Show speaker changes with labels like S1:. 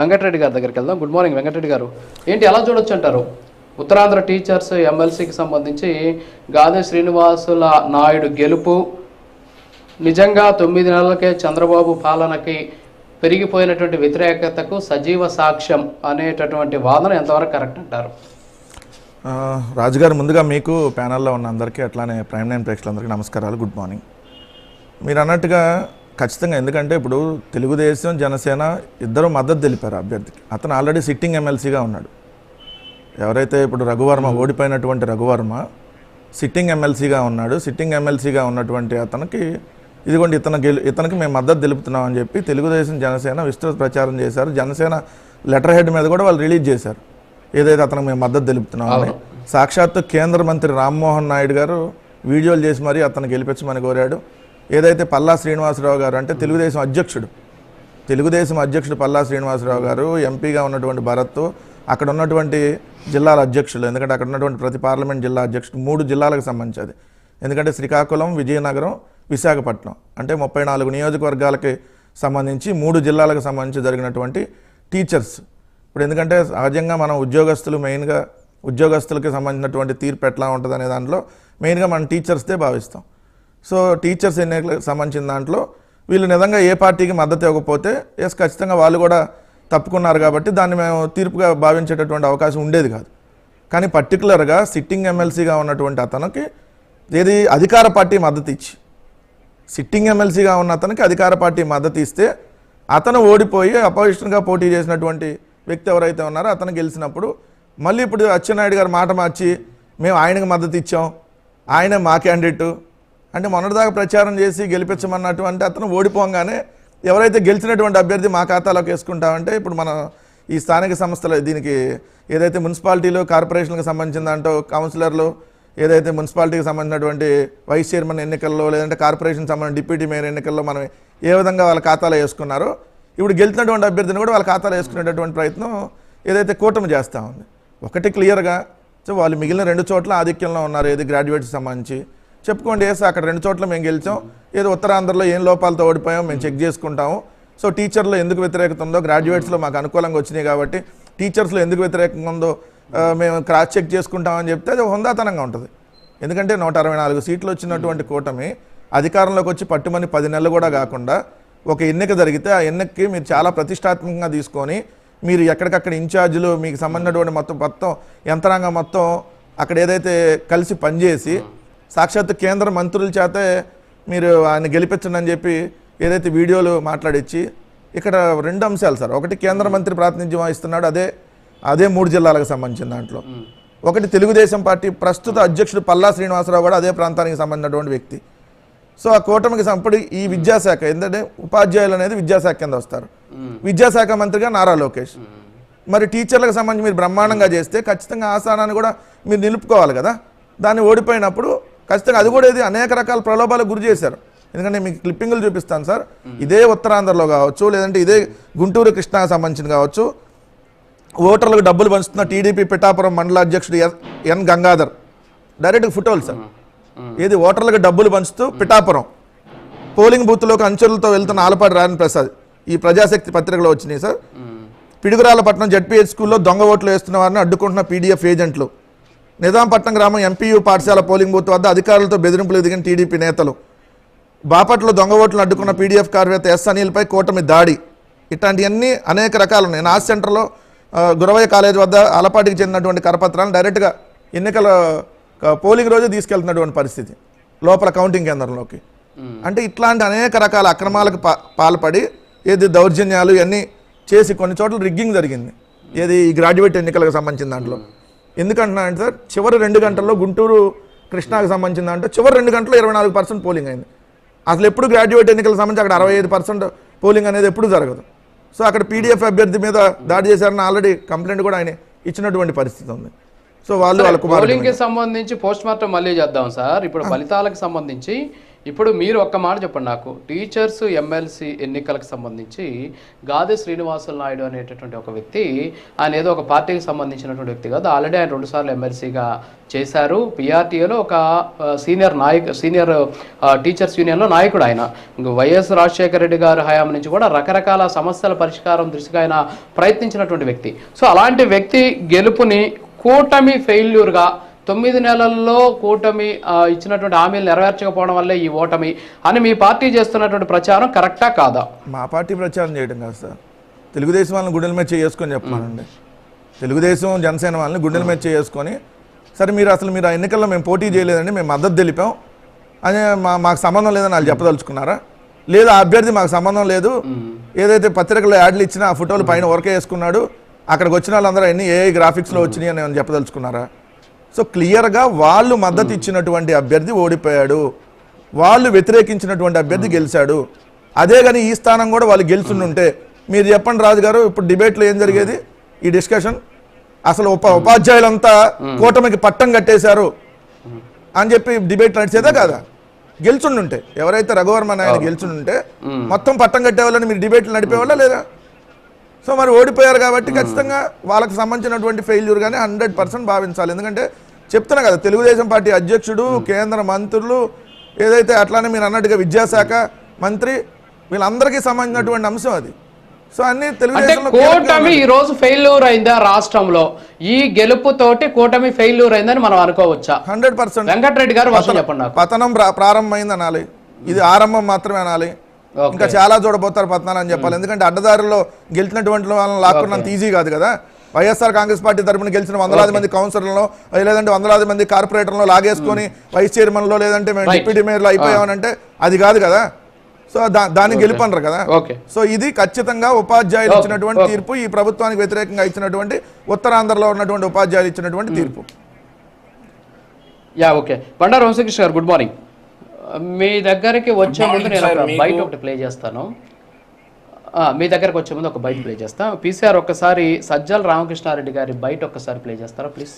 S1: వెంకటరెడ్డి గారి దగ్గరికి వెళ్దాం. గుడ్ మార్నింగ్ వెంకటరెడ్డి గారు. ఏంటి ఎలా చూడొచ్చు అంటారు? ఉత్తరాంధ్ర టీచర్స్ ఎమ్మెల్సీకి సంబంధించి గాదే శ్రీనివాసుల నాయుడు గెలుపు. నిజంగా తొమ్మిది నెలలకే చంద్రబాబు పాలనకి పెరిగిపోయినటువంటి వ్యతిరేకతకు సజీవ సాక్ష్యం అనేటటువంటి వాదన ఎంతవరకు కరెక్ట్ అంటారు?
S2: రాజుగారు ముందుగా మీకు ప్యానల్లో ఉన్న అందరికీ అట్లానే ప్రైమ్ నైన్ ప్రేక్షకులందరికీ నమస్కారాలు. గుడ్ మార్నింగ్ మీరు అన్నట్టుగా ఖచ్చితంగా. ఎందుకంటే ఇప్పుడు తెలుగుదేశం జనసేన ఇద్దరు మద్దతు తెలిపారు అభ్యర్థికి. అతను ఆల్రెడీ సిట్టింగ్ ఎమ్మెల్సీగా ఉన్నాడు. ఎవరైతే ఇప్పుడు రఘువర్మ ఓడిపోయినటువంటి రఘువర్మ సిట్టింగ్ ఎమ్మెల్సీగా ఉన్నాడు. సిట్టింగ్ ఎమ్మెల్సీగా ఉన్నటువంటి అతనికి ఇదిగోండి ఇతను గెలు ఇతనికి మేము మద్దతు తెలుపుతున్నాం అని చెప్పి తెలుగుదేశం జనసేన విస్తృత ప్రచారం చేశారు. జనసేన లెటర్ హెడ్ మీద కూడా వాళ్ళు రిలీజ్ చేశారు. ఏదైతే అతనికి మేము మద్దతు తెలుపుతున్నాం అని. సాక్షాత్తు కేంద్ర మంత్రి రామ్మోహన్ నాయుడు గారు వీడియోలు చేసి మరీ అతను గెలిపించమని కోరాడు. ఏదైతే పల్లా శ్రీనివాసరావు గారు అంటే తెలుగుదేశం అధ్యక్షుడు. తెలుగుదేశం అధ్యక్షుడు పల్లా శ్రీనివాసరావు గారు ఎంపీగా ఉన్నటువంటి భరత్ అక్కడ ఉన్నటువంటి జిల్లాల అధ్యక్షులు ఎందుకంటే అక్కడ ఉన్నటువంటి ప్రతి పార్లమెంట్ జిల్లా అధ్యక్షుడు మూడు జిల్లాలకు సంబంధించి ఎందుకంటే శ్రీకాకుళం విజయనగరం విశాఖపట్నం అంటే ముప్పై నాలుగు నియోజకవర్గాలకి సంబంధించి మూడు జిల్లాలకు సంబంధించి జరిగినటువంటి టీచర్స్. ఇప్పుడు ఎందుకంటే సహజంగా మనం ఉద్యోగస్తులు మెయిన్గా ఉద్యోగస్తులకి సంబంధించినటువంటి తీర్పు ఎట్లా ఉంటుంది అనే దాంట్లో మెయిన్గా మనం టీచర్స్దే భావిస్తాం. సో టీచర్స్ ఎన్నికలకు సంబంధించిన దాంట్లో వీళ్ళు నిజంగా ఏ పార్టీకి మద్దతు ఇవ్వకపోతే ఎస్ ఖచ్చితంగా వాళ్ళు కూడా తప్పుకున్నారు కాబట్టి దాన్ని మేము తీర్పుగా భావించేటటువంటి అవకాశం ఉండేది కాదు. కానీ పర్టికులర్గా సిట్టింగ్ ఎమ్మెల్సీగా ఉన్నటువంటి అతనికి ఏది అధికార పార్టీ మద్దతు ఇచ్చి సిట్టింగ్ ఎమ్మెల్సీగా ఉన్న అతనికి అధికార పార్టీ మద్దతు ఇస్తే అతను ఓడిపోయి అపోజిషన్గా పోటీ చేసినటువంటి వ్యక్తి ఎవరైతే ఉన్నారో అతను గెలిచినప్పుడు మళ్ళీ ఇప్పుడు అచ్చెన్నాయుడు గారు మాట మార్చి మేము ఆయనకు మద్దతు ఇచ్చాం ఆయన మా క్యాండిడేట్ అంటే మొన్నటిదాకా ప్రచారం చేసి గెలిపించమన్నటువంటి అతను ఓడిపోగానే ఎవరైతే గెలిచినటువంటి అభ్యర్థి మా ఖాతాలోకి వేసుకుంటామంటే ఇప్పుడు మన ఈ స్థానిక సంస్థలు దీనికి ఏదైతే మున్సిపాలిటీలో కార్పొరేషన్కి సంబంధించిన దాంట్లో కౌన్సిలర్లు ఏదైతే మున్సిపాలిటీకి సంబంధించినటువంటి వైస్ చైర్మన్ ఎన్నికల్లో లేదంటే కార్పొరేషన్ సంబంధించిన డిప్యూటీ మేయర్ ఎన్నికల్లో మనం ఏ విధంగా వాళ్ళ ఖాతాలో వేసుకున్నారో ఇప్పుడు గెలిచినటువంటి అభ్యర్థిని కూడా వాళ్ళ ఖాతాలో వేసుకునేటటువంటి ప్రయత్నం ఏదైతే కూటమి చేస్తూ ఉంది. ఒకటి క్లియర్గా సో వాళ్ళు మిగిలిన రెండు చోట్ల ఆధిక్యంలో ఉన్నారు ఏది గ్రాడ్యుయేట్స్ సంబంధించి. చెప్పుకోండి వేసి అక్కడ రెండు చోట్ల మేము గెలిచాం. ఏదో ఉత్తరాంధ్రలో ఏం లోపాలతో ఓడిపోయాం మేము చెక్ చేసుకుంటాము. సో టీచర్లో ఎందుకు వ్యతిరేకత ఉందో గ్రాడ్యుయేట్స్లో మాకు అనుకూలంగా వచ్చినాయి కాబట్టి టీచర్స్లో ఎందుకు వ్యతిరేకంగా ఉందో మేము క్రాస్ చెక్ చేసుకుంటామని చెప్తే అది హుందాతనంగా ఉంటుంది. ఎందుకంటే నూట అరవై నాలుగు సీట్లు వచ్చినటువంటి కూటమి అధికారంలోకి వచ్చి పట్టుమని పది నెలలు కూడా కాకుండా ఒక ఎన్నిక జరిగితే ఆ ఎన్నికకి మీరు చాలా ప్రతిష్టాత్మకంగా తీసుకొని మీరు ఎక్కడికక్కడ ఇన్ఛార్జీలు మీకు సంబంధించినటువంటి మొత్తం మొత్తం యంత్రాంగం మొత్తం అక్కడ ఏదైతే కలిసి పనిచేసి సాక్షాత్ కేంద్ర మంత్రుల చేతే మీరు ఆయన గెలిపించండి అని చెప్పి ఏదైతే వీడియోలు మాట్లాడిచ్చి ఇక్కడ రెండు అంశాలు సార్. ఒకటి కేంద్ర మంత్రి ప్రాతినిధ్యం వహిస్తున్నాడు అదే అదే మూడు జిల్లాలకు సంబంధించిన దాంట్లో. ఒకటి తెలుగుదేశం పార్టీ ప్రస్తుత అధ్యక్షుడు పల్లా శ్రీనివాసరావు కూడా అదే ప్రాంతానికి సంబంధించినటువంటి వ్యక్తి. సో ఆ కూటమికి సంపడి ఈ విద్యాశాఖ ఎందుకంటే ఉపాధ్యాయులు అనేది విద్యాశాఖ కింద వస్తారు. విద్యాశాఖ మంత్రిగా నారా లోకేష్. మరి టీచర్లకు సంబంధించి మీరు బ్రహ్మాండంగా చేస్తే ఖచ్చితంగా ఆ స్థానాన్ని కూడా మీరు నిలుపుకోవాలి కదా. దాన్ని ఓడిపోయినప్పుడు ఖచ్చితంగా అది కూడా ఇది అనేక రకాల ప్రలోభాలకు గురి చేశారు. ఎందుకంటే మీకు క్లిప్పింగ్లు చూపిస్తాను సార్. ఇదే ఉత్తరాంధ్రలో కావచ్చు లేదంటే ఇదే గుంటూరు కృష్ణాకు సంబంధించిన కావచ్చు. ఓటర్లకు డబ్బులు పంచుతున్న టీడీపీ పిఠాపురం మండల అధ్యక్షుడు ఎన్- ఎన్ గంగాధర్. డైరెక్ట్ ఫోటోలు సార్. ఏది ఓటర్లకు డబ్బులు పంచుతూ పిఠాపురం. పోలింగ్ బూత్లోకి అంచెలతో వెళ్తున్న ఆలపాటి రాయన్ ప్రసాద్. ఈ ప్రజాశక్తి పత్రికలో వచ్చినాయి సార్. పిడుగురాలపట్నం జడ్పీహెచ్ స్కూల్లో దొంగ ఓట్లు వేస్తున్న వారిని అడ్డుకుంటున్న పీడీఎఫ్ ఏజెంట్లు. నిజాంపట్నం గ్రామం ఎంపీయూ పాఠశాల పోలింగ్ బూత్ వద్ద అధికారులతో బెదిరింపులు దిగిన టీడీపీ నేతలు. బాపట్లో దొంగ ఓట్లను అడ్డుకున్న పీడీఎఫ్ కార్యవేత్త ఎస్ అనిల్పై కూటమి దాడి. ఇట్లాంటివన్నీ అనేక రకాలు ఉన్నాయి. నాస్ సెంటర్లో గురవయ్య కాలేజ్ వద్ద అలపాటికి చెందినటువంటి కరపత్రాలను డైరెక్ట్గా ఎన్నికల పోలింగ్ రోజు తీసుకెళ్తున్నటువంటి పరిస్థితి లోపల కౌంటింగ్ కేంద్రంలోకి. అంటే ఇట్లాంటి అనేక రకాల అక్రమాలకు పాల్పడి ఏది దౌర్జన్యాలు ఇవన్నీ చేసి కొన్ని చోట్ల రిగ్గింగ్ జరిగింది. ఏది ఈ గ్రాడ్యుయేట్ ఎన్నికలకు సంబంధించిన దాంట్లో. ఎందుకంటున్నా అంటే సార్ చివరి రెండు గంటల్లో గుంటూరు కృష్ణాకు సంబంధించిన దాంట్లో చివరి రెండు గంటల్లో ఇరవై నాలుగు పర్సెంట్ పోలింగ్ అయింది. అసలు ఎప్పుడు గ్రాడ్యుయేట్ ఎన్నికలకు సంబంధించి అక్కడ అరవై ఐదు పర్సెంట్ పోలింగ్ అనేది ఎప్పుడు జరగదు. సో అక్కడ పీడిఎఫ్ అభ్యర్థి మీద దాడి చేశారని ఆల్రెడీ కంప్లైంట్ కూడా ఆయన ఇచ్చినటువంటి పరిస్థితి ఉంది. సో వాళ్ళు వాళ్ళ కుమారుడు
S1: పోలింగ్కి సంబంధించి పోస్ట్ మార్టం మళ్ళీ చేద్దాం సార్. ఇప్పుడు ఫలితాలకు సంబంధించి ఇప్పుడు మీరు ఒక్క మాట చెప్పండి నాకు. టీచర్స్ ఎమ్మెల్సీ ఎన్నికలకు సంబంధించి గాది శ్రీనివాసులు నాయుడు అనేటటువంటి ఒక వ్యక్తి ఆయన ఏదో ఒక పార్టీకి సంబంధించినటువంటి వ్యక్తి కాదు. ఆల్రెడీ ఆయన రెండుసార్లు ఎమ్మెల్సీగా చేశారు. పిఆర్టీఏలో ఒక సీనియర్ నాయక్ సీనియర్ టీచర్స్ యూనియన్లో నాయకుడు ఆయన. వైఎస్ రాజశేఖర రెడ్డి గారు హయాం నుంచి కూడా రకరకాల సమస్యల పరిష్కారం దృష్టిగా ఆయన ప్రయత్నించినటువంటి వ్యక్తి. సో అలాంటి వ్యక్తి గెలుపుని కూటమి ఫెయిల్యూర్గా తొమ్మిది నెలల్లో కూటమి ఇచ్చినటువంటి హామీలు నెరవేర్చకపోవడం వల్లే ఈ ఓటమి అని మీ పార్టీ చేస్తున్నటువంటి ప్రచారం కరెక్టా కాదా?
S2: మా పార్టీ ప్రచారం చేయడం కాదు సార్. తెలుగుదేశం వాళ్ళని గుండెల మీద చేసుకొని చెప్పానండి తెలుగుదేశం జనసేన వాళ్ళని గుండెల మీద చేసుకొని సరే మీరు అసలు మీరు ఆ ఎన్నికల్లో మేము పోటీ చేయలేదండి మేము మద్దతు తెలిపాం. అని మా మాకు సంబంధం లేదని వాళ్ళు చెప్పదలుచుకున్నారా? లేదా ఆ అభ్యర్థి మాకు సంబంధం లేదు. ఏదైతే పత్రికలో యాడ్లు ఇచ్చినా ఆ ఫోటోలు పైన వర్కే వేసుకున్నాడు. అక్కడికి వచ్చిన వాళ్ళందరూ అన్ని ఏ గ్రాఫిక్స్లో వచ్చినాయి అని చెప్పదలుచుకున్నారా? సో క్లియర్గా వాళ్ళు మద్దతు ఇచ్చినటువంటి అభ్యర్థి ఓడిపోయాడు. వాళ్ళు వ్యతిరేకించినటువంటి అభ్యర్థి గెలిచాడు. అదే కానీ ఈ స్థానం కూడా వాళ్ళు గెలుచుండుంటే మీరు చెప్పండి రాజు గారు ఇప్పుడు డిబేట్లో ఏం జరిగేది? ఈ డిస్కషన్? అసలు ఉప ఉపాధ్యాయులంతా కూటమికి పట్టం కట్టేశారు. అని చెప్పి డిబేట్ నడిచేదే కాదా? గెలుచుండుంటే. ఎవరైతే రఘువర్మన్ ఆయన గెలుచుండుంటే మొత్తం పట్టం కట్టేవాళ్ళని మీరు డిబేట్లు నడిపేవాళ్ళ లేదా? సో మరి ఓడిపోయారు కాబట్టి ఖచ్చితంగా వాళ్ళకి సంబంధించినటువంటి ఫెయిల్యూర్ గానే హండ్రెడ్ పర్సెంట్ భావించాలి. ఎందుకంటే చెప్తున్నా కదా తెలుగుదేశం పార్టీ అధ్యక్షుడు కేంద్ర మంత్రులు ఏదైతే అట్లానే మీరు అన్నట్టుగా విద్యాశాఖ మంత్రి వీళ్ళందరికీ సంబంధించినటువంటి అంశం అది. సో అన్ని
S1: కూటమి ఈ రోజు ఫెయిల్యూర్ అయిందా రాష్ట్రంలో? ఈ గెలుపుతోటి కూటమి ఫెయిల్యూర్ అయిందని మనం అనుకోవచ్చా?
S2: హండ్రెడ్ పర్సెంట్
S1: వెంకటరెడ్డి గారు చెప్పండి
S2: పతనం ప్రా- ప్రారంభమైంది అనాలి ఇది ఆరంభం మాత్రమే అనాలి. ఇంకా చాలా చూడబోతారు పతనాలు అని చెప్పాలి. ఎందుకంటే అడ్డదారిలో గెలిచినటువంటి వాళ్ళని లాక్కున్నంత ఈజీ కాదు కదా. వైఎస్ఆర్ కాంగ్రెస్ పార్టీ తరపున గెలిచిన వందలాది మంది కౌన్సిలర్లో లేదంటే వందలాది మంది కార్పొరేటర్లో లాగేసుకొని వైస్ చైర్మన్లో లేదంటే మేము. డిప్యూటీ మేయర్లో అయిపోయామనంటే అది కాదు కదా. సో దా దాన్ని గెలుపనరు కదా.
S1: ఓకే.
S2: సో ఇది ఖచ్చితంగా ఉపాధ్యాయులు. ఇచ్చినటువంటి. తీర్పు ఈ ప్రభుత్వానికి వ్యతిరేకంగా ఇచ్చినటువంటి ఉత్తరాంధ్రలో ఉన్నటువంటి ఉపాధ్యాయులు ఇచ్చినటువంటి తీర్పు.
S1: Yeah okay. బండారు వంశకృష్ణ గారు గుడ్ మార్నింగ్. మీ దగ్గరికి వచ్చే ముందు నేను బయట ఒకటి ప్లే చేస్తాను. మీ దగ్గరకు వచ్చే ముందు ఒక బయట ప్లే చేస్తాను పీసీఆర్ ఒక్కసారి సజ్జల రామకృష్ణారెడ్డి గారి బయట ఒక్కసారి ప్లే చేస్తారా ప్లీజ్?